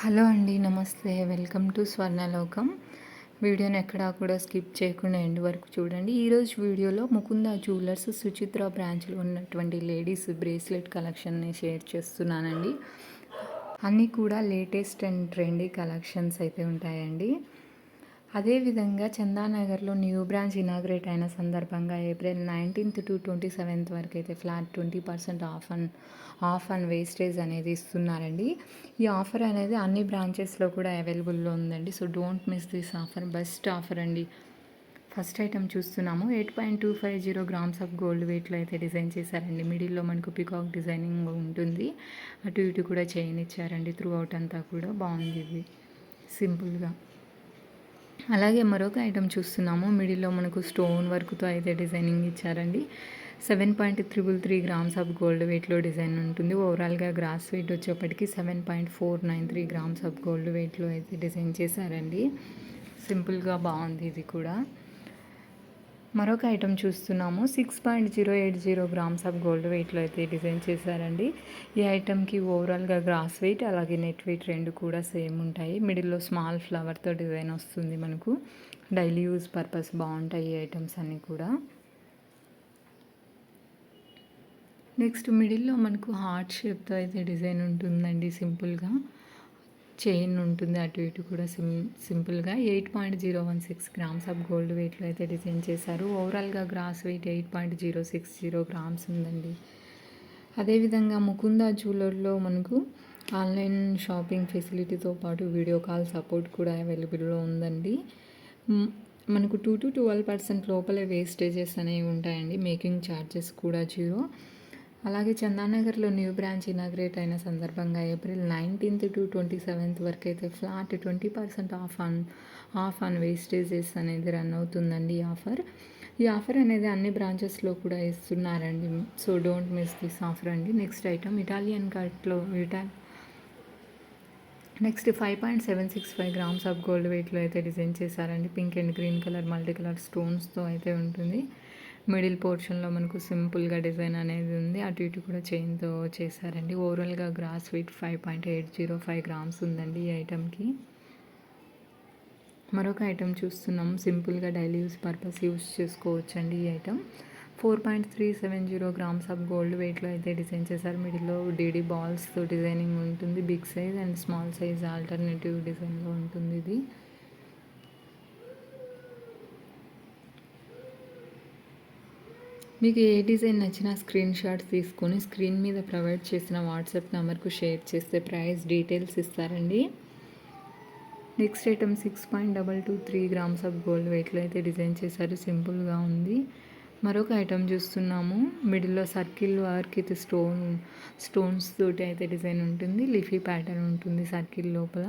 Hello అండి నమస్తే. Welcome to Swarnalokam. వీడియోని ఎక్కడా కూడా స్కిప్ చేయకుండా ఎండ్ వరకు చూడండి. ఈరోజు వీడియోలో ముకుంద జ్యువెలర్స్ సుచిత్ర బ్రాంచ్లో ఉన్నటువంటి లేడీస్ బ్రేస్లెట్ కలెక్షన్ని షేర్ చేస్తున్నానండి. అన్నీ కూడా లేటెస్ట్ అండ్ ట్రెండీ కలెక్షన్స్ అయితే ఉంటాయండి. అదేవిధంగా చందానగర్లో న్యూ బ్రాంచ్ ఇనాగ్రేట్ అయిన సందర్భంగా April nineteenth to twenty seventh వరకు అయితే flat twenty percent off and off and wastage అనేది ఇస్తున్నారండి. ఈ ఆఫర్ అనేది అన్ని బ్రాంచెస్లో కూడా అవైలబుల్లో ఉందండి. So don't miss this offer. Best offer అండి. ఫస్ట్ ఐటమ్ చూస్తున్నాము. Eight point two five zero grams of gold వెయిట్లో అయితే డిజైన్ చేశారండి. మిడిల్లో మనకు పికాక్ డిజైనింగ్ ఉంటుంది. అటు ఇటు కూడా చైన్ ఇచ్చారండి త్రూ అవుట్ అంతా కూడా. బాగుంది ఇది. సింపుల్గా. అలాగే మరొక ఐటెం చూస్తున్నాము. మిడిల్లో మనకు స్టోన్ వర్క్తో అయితే డిజైనింగ్ ఇచ్చారండి. Seven point triple three grams of gold వెయిట్లో డిజైన్ ఉంటుంది. ఓవరాల్గా గ్రాస్ వెయిట్ వచ్చేప్పటికి seven point four nine three grams of gold వెయిట్లో అయితే డిజైన్ చేశారండి. సింపుల్గా బాగుంది ఇది కూడా. మరొక ఐటమ్ చూస్తున్నాము. Six point zero eight zero grams of gold వెయిట్లో అయితే డిజైన్ చేశారండి. ఈ ఐటెంకి ఓవరాల్గా గ్రాస్ వెయిట్ అలాగే నెట్ వెయిట్ రెండు కూడా సేమ్ ఉంటాయి. మిడిల్లో స్మాల్ ఫ్లవర్తో డిజైన్ వస్తుంది మనకు. డైలీ యూజ్ పర్పస్ బాగుంటాయి ఈ ఐటమ్స్ అన్నీ కూడా. నెక్స్ట్ మిడిల్లో మనకు హార్ట్ షేప్తో అయితే డిజైన్ ఉంటుందండి సింపుల్గా. చైన్ ఉంటుంది అటు ఇటు కూడా సిం సింపుల్గా eight point zero one six grams of gold వెయిట్లో అయితే డిజైన్ చేశారు. ఓవరాల్గా gross weight eight point zero six zero grams ఉందండి. అదేవిధంగా ముకుంద జ్యువెలర్లో మనకు ఆన్లైన్ షాపింగ్ ఫెసిలిటీతో పాటు వీడియో కాల్ సపోర్ట్ కూడా అవైలబుల్లో ఉందండి. మనకు టూ టు ట్వెల్వ్ పర్సెంట్ లోపలే వేస్టేజెస్ అనేవి ఉంటాయండి. మేకింగ్ ఛార్జెస్ కూడా జీరో. అలాగే చందానగర్లో న్యూ బ్రాంచ్ ఇనాగ్రేట్ అయిన సందర్భంగా April nineteenth to twenty seventh వరకు అయితే flat twenty percent off on off on wastages అనేది రన్ అవుతుందండి ఈ ఆఫర్. ఈ ఆఫర్ అనేది అన్ని బ్రాంచెస్లో కూడా ఇస్తున్నారండి. So don't miss this offer అండి. నెక్స్ట్ ఐటమ్ ఇటాలియన్ కట్లో ఇటా next five point seven six five grams of gold వెయిట్లో అయితే డిజైన్ చేశారండి. Pink and green colour multi colour స్టోన్స్తో అయితే ఉంటుంది. మిడిల్ పోర్షన్లో మనకు సింపుల్గా డిజైన్ అనేది ఉంది. అటు ఇటు కూడా చైన్తో చేశారండి. ఓవరాల్గా gross weight five point eight zero five grams ఉందండి ఈ ఐటెంకి. మరొక ఐటమ్ చూస్తున్నాం. సింపుల్గా డైలీ యూస్ పర్పస్ యూస్ చేసుకోవచ్చండి ఈ item. Four point three seven zero grams of gold వెయిట్లో అయితే డిజైన్ చేశారు. మిడిల్లో డీడీ బాల్స్తో డిజైనింగ్ ఉంటుంది. Big size and small size alternative డిజైన్లో ఉంటుంది ఇది. మీకు ఏ డిజైన్ నచ్చినా స్క్రీన్ షాట్స్ తీసుకొని స్క్రీన్ మీద ప్రొవైడ్ చేసిన వాట్సాప్ నెంబర్కు షేర్ చేస్తే ప్రైస్ డీటెయిల్స్ ఇస్తారండి. Next item six point double two three grams of gold వెయిట్లో అయితే డిజైన్ చేశారు. సింపుల్గా ఉంది. మరొక ఐటమ్ చూస్తున్నాము. మిడిల్లో సర్కిల్ వర్క్ ఇది స్టోన్ స్టోన్స్ తోటి అయితే డిజైన్ ఉంటుంది. లిఫీ ప్యాటర్న్ ఉంటుంది సర్కిల్ లోపల.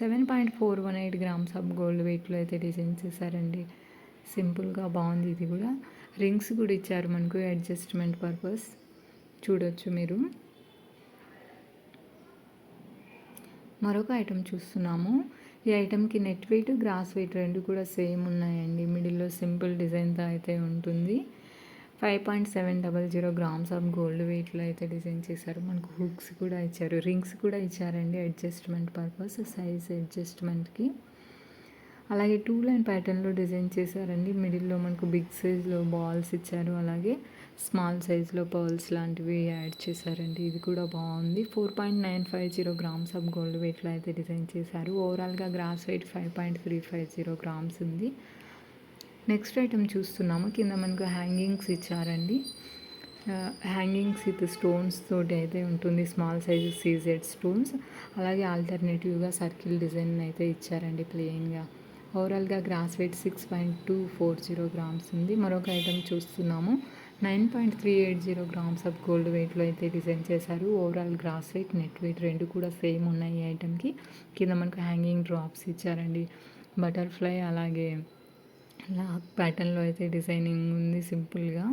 Seven point four one eight grams of gold వెయిట్లో అయితే డిజైన్ చేశారండి. సింపుల్గా బాగుంది ఇది కూడా. రింగ్స్ కూడా ఇచ్చారు మనకు అడ్జస్ట్మెంట్ పర్పస్. చూడొచ్చు మీరు. మరొక ఐటెం చూస్తున్నాము. ఈ ఐటెంకి నెట్ వెయిట్ గ్రాస్ వెయిట్ రెండు కూడా సేమ్ ఉన్నాయండి. మిడిల్లో సింపుల్ డిజైన్తో అయితే ఉంటుంది. Five point seven double zero grams of gold వెయిట్లో అయితే డిజైన్ చేశారు. మనకు హుక్స్ కూడా ఇచ్చారు. రింగ్స్ కూడా ఇచ్చారండి అడ్జస్ట్మెంట్ పర్పస్ సైజ్ అడ్జస్ట్మెంట్కి. అలాగే టూ లైన్ ప్యాటర్న్లో డిజైన్ చేశారండి. మిడిల్లో మనకు బిగ్ సైజ్లో బాల్స్ ఇచ్చారు. అలాగే స్మాల్ సైజ్లో పర్ల్స్ లాంటివి యాడ్ చేశారండి. ఇది కూడా బాగుంది. Four point nine five zero grams of gold వెయిట్లో అయితే డిజైన్ చేశారు. ఓవరాల్గా gross weight five point three five zero grams ఉంది. నెక్స్ట్ ఐటమ్ చూస్తున్నాము. కింద మనకు హ్యాంగింగ్స్ ఇచ్చారండి. హ్యాంగింగ్స్ విత్ స్టోన్స్ తోటి అయితే ఉంటుంది. Small size CZ stones. అలాగే ఆల్టర్నేటివ్గా సర్కిల్ డిజైన్ అయితే ఇచ్చారండి ప్లెయిన్గా. ఓవరాల్గా gross weight six point two four zero grams ఉంది. మరొక ఐటమ్ చూస్తున్నాము. Nine point three eight zero grams of gold వెయిట్లో అయితే డిజైన్ చేశారు. Overall gross weight net weight రెండు కూడా సేమ్ ఉన్నాయి ఈ ఐటమ్కి. కింద మనకు హ్యాంగింగ్ డ్రాప్స్ ఇచ్చారండి. బటర్ఫ్లై అలాగే ప్యాటర్న్లో అయితే డిజైనింగ్ ఉంది సింపుల్గా.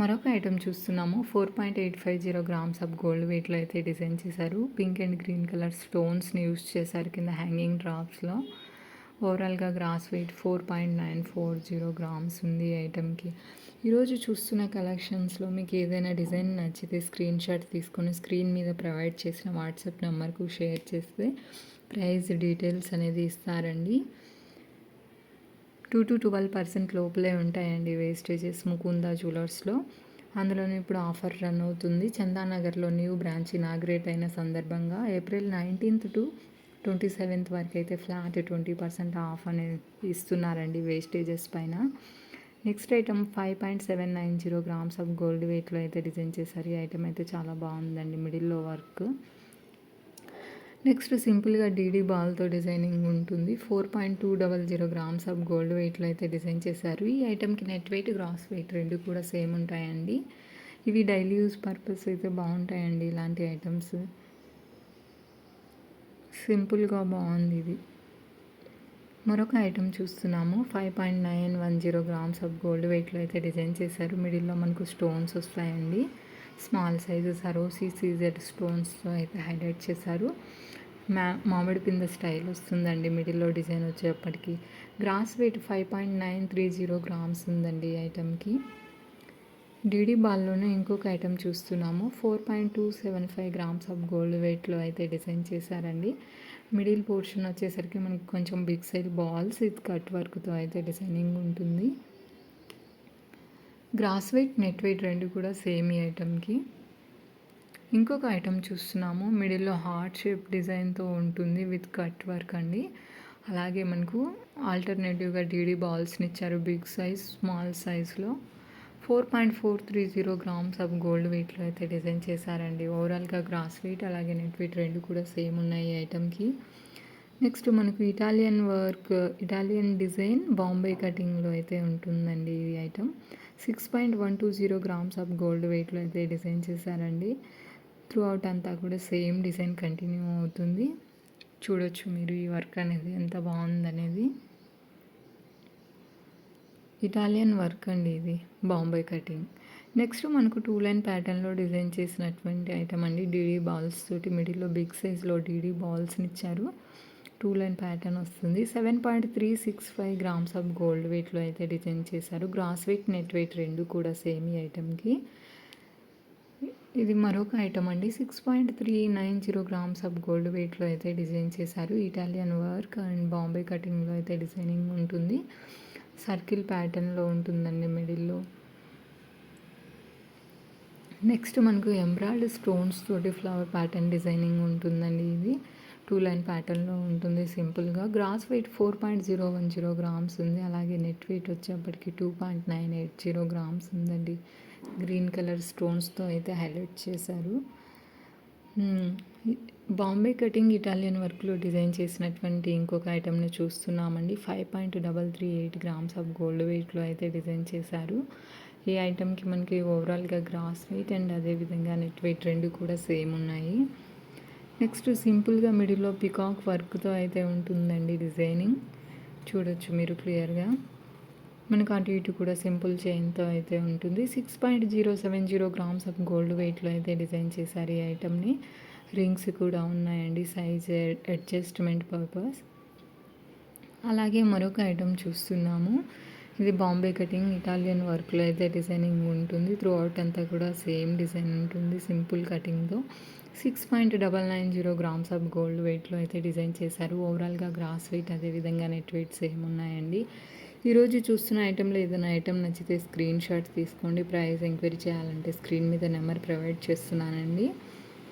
మరొక ఐటమ్ చూస్తున్నాము. Four point eight five zero grams of gold వెయిట్లో అయితే డిజైన్ చేశారు. పింక్ అండ్ గ్రీన్ కలర్ స్టోన్స్ని యూస్ చేశారు కింద హ్యాంగింగ్ డ్రాప్స్లో. ఓవరాల్గా gross weight four point nine four zero grams ఉంది ఐటెంకి. ఈరోజు చూస్తున్న కలెక్షన్స్లో మీకు ఏదైనా డిజైన్ నచ్చితే స్క్రీన్ షాట్ తీసుకొని స్క్రీన్ మీద ప్రొవైడ్ చేసిన వాట్సాప్ నెంబర్కు షేర్ చేస్తే ప్రైస్ డీటెయిల్స్ అనేది ఇస్తారండి. టూ టు ట్వెల్వ్ పర్సెంట్ లోపలే ఉంటాయండి వేస్టేజెస్ ముకుందా జ్యువెలర్స్లో. అందులోనే ఇప్పుడు ఆఫర్ రన్ అవుతుంది. చందానగర్లో న్యూ బ్రాంచ్ ఇనాగ్రేట్ అయిన సందర్భంగా April nineteenth to twenty seventh వరకు అయితే ఫ్లాట్ ట్వంటీ పర్సెంట్ ఆఫ్ అనేది ఇస్తున్నారండి వేస్టేజెస్ పైన. Next item five point seven nine zero grams of gold వెయిట్లో అయితే డిజైన్ చేశారు. ఈ ఐటమ్ అయితే చాలా బాగుందండి మిడిల్లో వర్క్. నెక్స్ట్ సింపుల్గా డీడీ బాల్తో డిజైనింగ్ ఉంటుంది. Four point two double zero grams of gold వెయిట్లో అయితే డిజైన్ చేశారు. ఈ ఐటమ్కి నెట్ వెయిట్ గ్రాస్ వెయిట్ రెండు కూడా సేమ్ ఉంటాయండి. ఇవి డైలీ యూస్ పర్పస్ అయితే బాగుంటాయండి ఇలాంటి ఐటమ్స్. సింపుల్గా బాగుంది ఇది. మరొక ఐటెం చూస్తున్నాము. Five point nine one zero grams of gold వెయిట్లో అయితే డిజైన్ చేశారు. మిడిల్లో మనకు స్టోన్స్ వస్తాయండి. స్మాల్ సైజు సరోసి సీజెడ్ స్టోన్స్తో అయితే హైలైట్ చేశారు. మా మామిడి పింద స్టైల్ వస్తుందండి. మిడిల్లో డిజైన్ వచ్చేప్పటికి. Gross weight five point nine three zero grams ఉందండి ఈ డీడీ బాల్లోనే ఇంకొక ఐటెం చూస్తున్నాము. Four point two seven five grams of gold వెయిట్లో అయితే డిజైన్ చేశారండి. మిడిల్ పోర్షన్ వచ్చేసరికి మనకి కొంచెం బిగ్ సైజ్ బాల్స్ ఇది కట్ వర్క్తో అయితే డిజైనింగ్ ఉంటుంది. గ్రాస్ వెయిట్ నెట్ వెయిట్ రెండు కూడా సేమ్ ఈ ఐటమ్కి ఇంకొక ఐటెం చూస్తున్నాము. మిడిల్లో హార్ట్ షేప్ డిజైన్తో ఉంటుంది విత్ కట్ వర్క్ అండి. అలాగే మనకు ఆల్టర్నేటివ్గా డీడీ బాల్స్ని ఇచ్చారు బిగ్ సైజ్ స్మాల్ సైజ్లో. Four point four three zero grams of gold వెయిట్లో అయితే డిజైన్ చేశారండి. ఓవరాల్గా గ్రాస్ వెయిట్ అలాగే నెట్ వెయిట్ రెండు కూడా సేమ్ ఉన్నాయి ఈ ఐటమ్కి నెక్స్ట్ మనకు Italian work Italian design Bombay కటింగ్లో అయితే ఉంటుందండి ఈ item six point one two zero grams of gold వెయిట్లో అయితే డిజైన్ చేశారండి. త్రూ అవుట్ అంతా కూడా సేమ్ డిజైన్ కంటిన్యూ అవుతుంది. చూడొచ్చు మీరు ఈ వర్క్ అనేది ఎంత బాగుందనేది. ఇటాలియన్ వర్క్ అండి ఇది బాంబే కటింగ్. నెక్స్ట్ మనకు టూ లైన్ ప్యాటర్న్లో డిజైన్ చేసినటువంటి ఐటమ్ అండి డీడీ బాల్స్ తోటి మిడిల్లో బిగ్ సైజ్లో డీడీ బాల్స్ని ఇచ్చారు. టూ లైన్ ప్యాటర్న్ వస్తుంది. Seven point three six five grams of gold వెయిట్లో అయితే డిజైన్ చేశారు. గ్రాస్ వెయిట్ నెట్ వెయిట్ రెండు కూడా సేమ్ ఈ ఐటమ్కి. ఇది మరొక ఐటమ్ అండి. Six point three nine zero grams of gold వెయిట్లో అయితే డిజైన్ చేశారు. ఇటాలియన్ వర్క్ అండ్ బాంబే కటింగ్లో అయితే డిజైనింగ్ ఉంటుంది. సర్కిల్ ప్యాటర్న్లో ఉంటుందండి మిడిల్లో. నెక్స్ట్ మనకు ఎంబ్రాయిడ్ స్టోన్స్ తోటి ఫ్లవర్ ప్యాటర్న్ డిజైనింగ్ ఉంటుందండి ఇది. టూ లైన్ ప్యాటర్న్లో ఉంటుంది సింపుల్గా. Gross weight four point zero one zero grams ఉంది. అలాగే నెట్ వెయిట్ వచ్చేప్పటికి two point nine eight zero grams ఉందండి. గ్రీన్ కలర్ స్టోన్స్తో అయితే హైలైట్ చేశారు. బాంబే కటింగ్ ఇటాలియన్ వర్క్లో డిజైన్ చేసినటువంటి ఇంకొక ఐటమ్ని చూస్తున్నామండి. Five point double three eight grams of gold వెయిట్లో అయితే డిజైన్ చేశారు. ఈ ఐటెంకి మనకి ఓవరాల్గా గ్రాస్ వెయిట్ అండ్ అదేవిధంగా నెట్ వెయిట్ రెండు కూడా సేమ్ ఉన్నాయి. నెక్స్ట్ సింపుల్గా మిడిల్లో పికాక్ వర్క్తో అయితే ఉంటుందండి డిజైనింగ్. చూడొచ్చు మీరు క్లియర్గా. మనకు అటు ఇటు కూడా సింపుల్ చైన్తో అయితే ఉంటుంది. Six point zero seven zero grams of gold వెయిట్లో అయితే డిజైన్ చేశారు ఈ ఐటమ్ని రింగ్స్ కూడా ఉన్నాయండి సైజ్ అడ్జస్ట్మెంట్ పర్పస్. అలాగే మరొక ఐటమ్ చూస్తున్నాము. ఇది బాంబే కటింగ్ ఇటాలియన్ వర్క్లో అయితే డిజైనింగ్ ఉంటుంది. త్రూ అవుట్ అంతా కూడా సేమ్ డిజైన్ ఉంటుంది simple కటింగ్తో. Six point double nine zero grams of gold వెయిట్లో అయితే డిజైన్ చేశారు. ఓవరాల్గా గ్రాస్ వెయిట్ అదేవిధంగా నెట్ వెయిట్ సేమ్ ఉన్నాయండి. ఈరోజు చూస్తున్న ఐటెంలో ఏదైనా ఐటెం నచ్చితే స్క్రీన్ షాట్ తీసుకోండి. ప్రైస్ ఎంక్వైరీ చేయాలంటే స్క్రీన్ మీద నెంబర్ ప్రొవైడ్ చేస్తున్నానండి.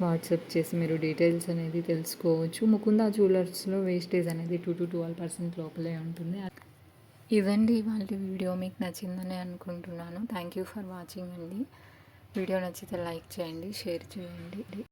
వాట్సాప్ చేసి మీరు డీటెయిల్స్ అనేది తెలుసుకోవచ్చు. ముకుందా జ్యువెలర్స్లో వేస్టేజ్ అనేది టూ టు ట్వెల్వ్ పర్సెంట్ లోపలే ఉంటుంది. ఇదండి ఇవాళ వీడియో మీకు నచ్చిందని అనుకుంటున్నాను. థ్యాంక్ యూ ఫర్ వాచింగ్ అండి. వీడియో నచ్చితే లైక్ చేయండి షేర్ చేయండి.